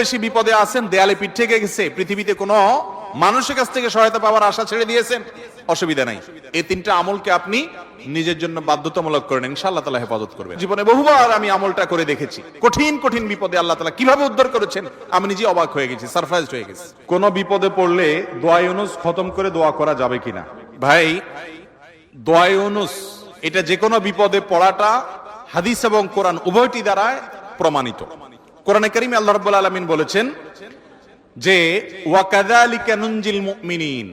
বেশি বিপদে আছেন, দেয়ালে পিঠ থেকে গেছে, পৃথিবীতে কোনো মানুষের কাছ থেকে সহায়তা পাওয়ার আশা ছেড়ে দিয়েছেন, অসুবিধা নাই। এই তিনটা আমলকে আপনি নিজের জন্য বাধ্যতামূলক করেন, ইনশাআল্লাহ তালা হেফাজত করবেন। জীবনে বহুবার আমি আমলটা করে দেখেছি, কঠিন কঠিন বিপদে আল্লাহ তালা কীভাবে উদ্ধার করেছেন, আমি নিজে অবাক হয়ে গেছি সারপ্রাইজ হয়ে গেছি। কোন বিপদে পড়লে দোয়া ইউনুস খতম করে দোয়া করা যাবে কিনা? ভাই, দোয়া ইউনুস, এটা যে কোনো বিপদে পড়াটা হাদিস এবং কোরআন উভয়টি দ্বারা প্রমাণিত। কোরআনে করিম আল্লাহ রাব্বুল আলামিন বলেছেন যে, ওয়াকাযালিকা নুনজিল মুমিনিন।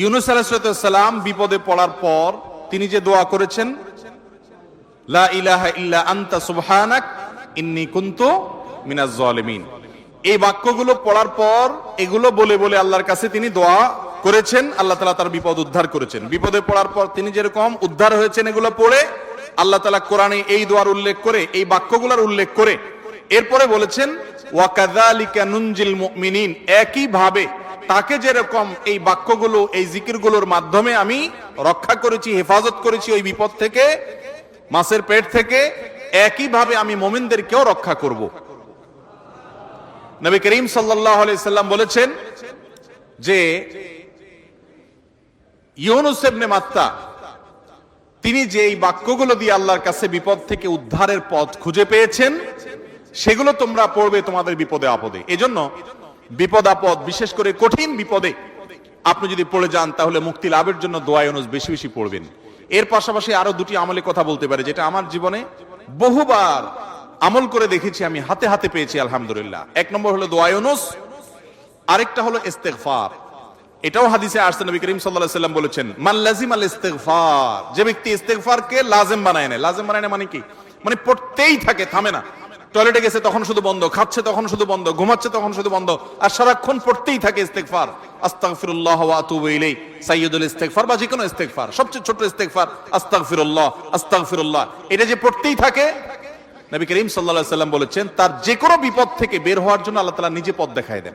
ইউনুস আলাইহিস সালাম বিপদে পড়ার পর তিনি যে দোয়া করেছেন, লা ইলাহা ইল্লা আনতা সুবহানাক, ইন্নী কুনতু মিনাজ জালিমিন। এই বাক্যগুলো পড়ার পর এগুলো বলে বলে আল্লাহর কাছে তিনি দোয়া করেছেন, আল্লাহ তালা তার বিপদ উদ্ধার করেছেন। বিপদে পড়ার পর তিনি যেরকম উদ্ধার হয়েছেন এগুলো পড়ে আল্লাহ তালা কোরআনে এই দোয়ার উল্লেখ করে, এই বাক্যগুলোর উল্লেখ করে, এরপরে বলেছেন, ওয়াকাযালিকা নুনজিল মুমিনিন একই ভাবে তাকে যেরকম এই বাক্যগুলো, এই জিকিরগুলোর মাধ্যমে আমি রক্ষা করেছি, হেফাজত করেছি ওই বিপদ থেকে, মাছের পেট থেকে, একইভাবে আমি মোমিনদেরকেও রক্ষা করব। নবী করিম সাল্লাহ সাল্লাম বলেছেন যে, ইউনুস ইবনে মাত্তা তিনি যে এই বাক্যগুলো দিয়ে আল্লাহর কাছে বিপদ থেকে উদ্ধারের পথ খুঁজে পেয়েছেন, সেগুলো তোমরা পড়বে তোমাদের বিপদে আপদে। এজন্য বিপদ আপদ, বিশেষ করে কঠিন বিপদে আপনি যদি পড়ে যান, তাহলে মুক্তি লাভের জন্য দোয়া ইউনুস বেশি বেশি পড়বেন। এর পাশাপাশি আরও দুটি আমলে কথা বলতে পারে, যেটা আমার জীবনে বহুবার আমল করে দেখেছি, আমি হাতে হাতে পেয়েছি, আলহামদুলিল্লাহ। এক নম্বর হলো দোয়া ইউনুস, আরেকটা হলো ইস্তেগফার। এটাও হাদিসে আসছে, নবী করিম আলাইহি সাল্লাম বলেছেন, মান লাজিম আল ইস্তেগফার যে ব্যক্তি ইস্তেগফারকে লাজিম বানায় নেয়। লাজিম বানায় নেয় মানে কি? মানে পড়তেই থাকে, থামে না। টয়লেটে গেছে তখন শুধু বন্ধ, খাচ্ছে তখন শুধু বন্ধ, ঘুমাচ্ছে তখন শুধু বন্ধ, আর সারাক্ষণ পড়তেই থাকে ইস্তেগফার। আস্তাগফিরুল্লাহ ওয়া আতুবু ইলাই সাইয়্যিদুল ইস্তেগফার বা যে ইস্তেগফার, সবচেয়ে ছোট ইস্তেগফার, আস্তাগফিরুল্লাহ আস্তাগফিরুল্লাহ। এটা যে পড়তেই থাকে, নবী করিম সাল্লাল্লাহু আলাইহি সাল্লাম বলেছেন, তার যে কোনো বিপদ থেকে বের হওয়ার জন্য আল্লাহ তাআলা নিজে পথ দেখায় দেন।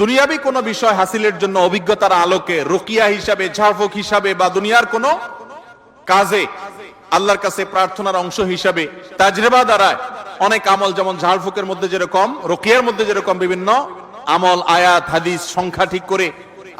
দুনিয়াবি কোনো বিষয় হাসিলের জন্য অভিজ্ঞতার আলোকে রুকিয়া হিসাবে ঝাড়ফুক হিসাবে বা দুনিয়ার কোনো কাজে আল্লাহর কাছে প্রার্থনার অংশ হিসাবে তাজরেবা দ্বারা অনেক আমল যেমন ঝাড়ফুকের মধ্যে যেরকম, রুকিয়ার মধ্যে যেরকম বিভিন্ন আমল, আয়াত, হাদিস, সংখ্যা ঠিক করে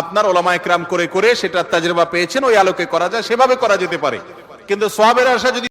আপনার ওলামা একরাম করে করে সেটা তাজরেবা পেয়েছেন, ওই আলোকে করা যায়, সেভাবে করা যেতে পারে। কিন্তু সোয়াবের আশা যদি